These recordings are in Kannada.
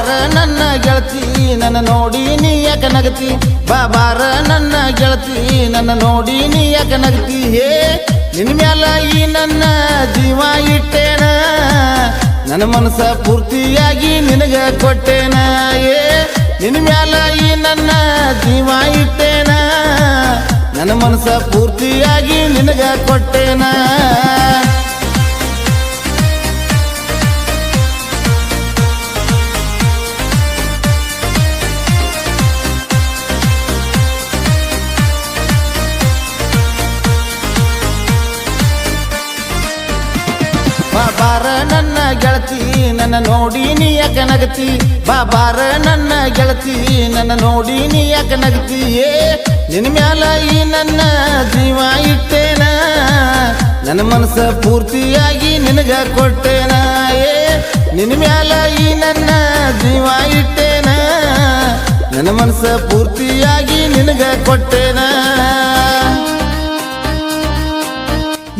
ಬಾಬಾರ, ನನ್ನ ಗೆಳತಿ, ನನ್ನ ನೋಡಿ ನೀ ಯಾಕ ನಗತಿ? ಬಾಬಾರ, ನನ್ನ ಗೆಳತಿ, ನನ್ನ ನೋಡಿ ನೀ ಯಾಕ ನಗತಿ? ಹೇ ನಿನ್ನ ಮ್ಯಾಲ ಈ ನನ್ನ ಜೀವ ಇಟ್ಟೇನ? ನನ್ನ ಮನಸ್ಸ ಪೂರ್ತಿಯಾಗಿ ನಿನಗ ಕೊಟ್ಟೇನ? ಏ ನಿನ್ನ ಮ್ಯಾಲ ಈ ನನ್ನ ಜೀವ ಇಟ್ಟೇನ? ನನ್ನ ಮನಸ್ಸ ಪೂರ್ತಿಯಾಗಿ ನಿನಗ ಕೊಟ್ಟೇನ? ನನ್ನ ಗೆಳತಿ, ನನ್ನ ನೋಡಿ ನೀ ಯಾಕ ನಗತಿ ಬಾಬಾರ, ನನ್ನ ಗೆಳತಿ, ನನ್ನ ನೋಡಿ ನೀ ಯಾಕ ನಗತಿ ಏ ನಿನ್ನ ಮ್ಯಾಲ ಈ ನನ್ನ ಜೀವ ಇಟ್ಟೇನ? ನನ್ನ ಮನಸ್ಸ ಪೂರ್ತಿಯಾಗಿ ನಿನಗ ಕೊಟ್ಟೇನ? ಏ ನಿನ್ನ ಮ್ಯಾಲ ಈ ನನ್ನ ಜೀವ ಇಟ್ಟೇನ? ನನ್ನ ಮನಸ್ಸ ಪೂರ್ತಿಯಾಗಿ ನಿನಗ ಕೊಟ್ಟೇನ?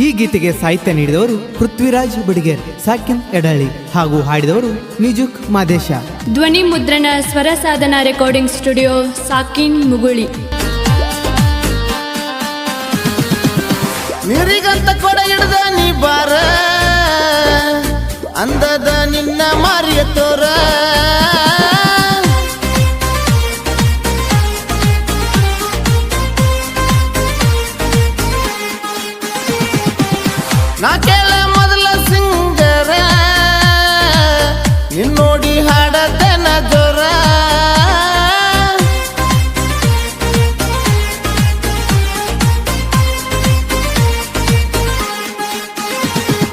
ಈ ಗೀತೆಗೆ ಸಾಹಿತ್ಯ ನೀಡಿದವರು ಪೃಥ್ವಿರಾಜ್ ಬಿಡಿಗೇರ್ ಸಾಕಿನ್ ಎಡಹಳ್ಳಿ ಹಾಗೂ ಹಾಡಿದವರು ನಿಜುಕ್ ಮಾದೇಶ. ಧ್ವನಿ ಮುದ್ರಣ ಸ್ವರ ಸಾಧನ ರೆಕಾರ್ಡಿಂಗ್ ಸ್ಟುಡಿಯೋ ಸಾಕಿನ್ ಮುಗುಳಿ. ನೀರಿಗಂತ ಕೊಡ ನಾ ಕೇಳ ಮೊದಲ ಸಿಂಗರ, ನಿನ್ ನೋಡಿ ಹಾಡತನ ಜೋರ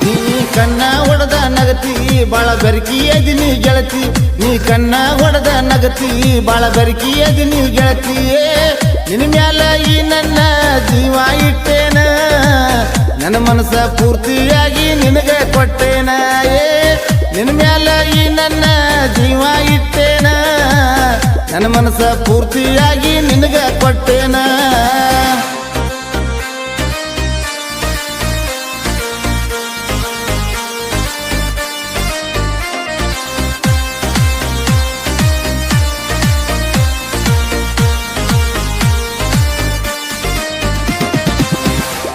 ನೀ ಕಣ್ಣ ಹೊಡೆದ ನಗತಿ, ಬಾಳ ಬೆರಕಿ ಅದಿನಿ ಗೆಳತಿ. ನೀ ಕನ್ನ ಹೊಡೆದ ನಗತಿ, ಬಾಳ ಬೆರಕಿ ಅದಿನಿ ಗೆಳತಿಯೇ ನಿನ್ನ ಮ್ಯಾಲ ಈ ನನ್ನ ಜೀವ ಇಟ್ಟೇನ? ಮನಸ್ಸ ಪೂರ್ತಿಯಾಗಿ ನಿನಗೆ ಕೊಟ್ಟೇನ, ಏ ನಿನ್ನ ಮ್ಯಾಲ ಈ ನನ್ನ ಜೀವ ಇಟ್ಟೇನ ನನ್ನ ಮನಸ ಪೂರ್ತಿಯಾಗಿ ನಿನಗ ಕೊಟ್ಟೇನ?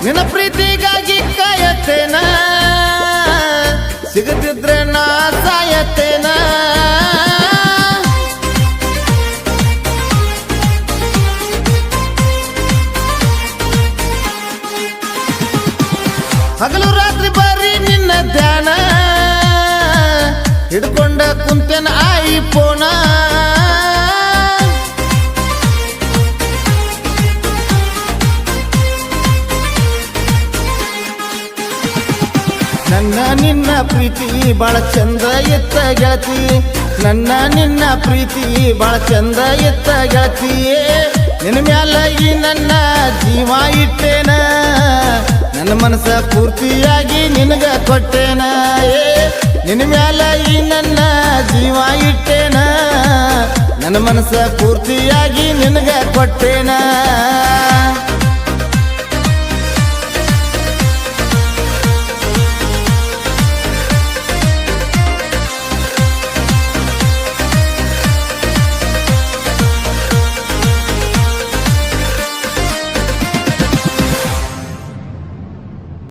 ನಿನ್ನ ಪ್ರೀತಿಗಾಗಿ ಹಗಲು ರಾತ್ರಿ ಬರಿ ನಿನ್ನ ಧ್ಯಾನ. ಹಿಡ್ಕೊಂಡ ಕುಂತೇನ ಆಯಿ ಪೋಣ ನನ್ನ ನಿನ್ನ ಪ್ರೀತಿ ಬಾಳ ಚಂದ ಎತ್ತ ಗೆಳತಿ. ನನ್ನ ನಿನ್ನ ಪ್ರೀತಿ ಬಾಳ ಚಂದ ಎತ್ತ ಗೆಳತಿಯೇ ನಿನ್ನ ಮ್ಯಾಲ ಈ ನನ್ನ ಜೀವ ಇಟ್ಟೇನ. ಮನಸ್ಸ ಪೂರ್ತಿಯಾಗಿ ನಿನಗ ಕೊಟ್ಟೇನ? ನಿನ್ನ ಮ್ಯಾಲ ಈ ನನ್ನ ಜೀವ ಇಟ್ಟೇನ? ನನ್ನ ಮನಸ ಪೂರ್ತಿಯಾಗಿ ನಿನಗ ಕೊಟ್ಟೇನ?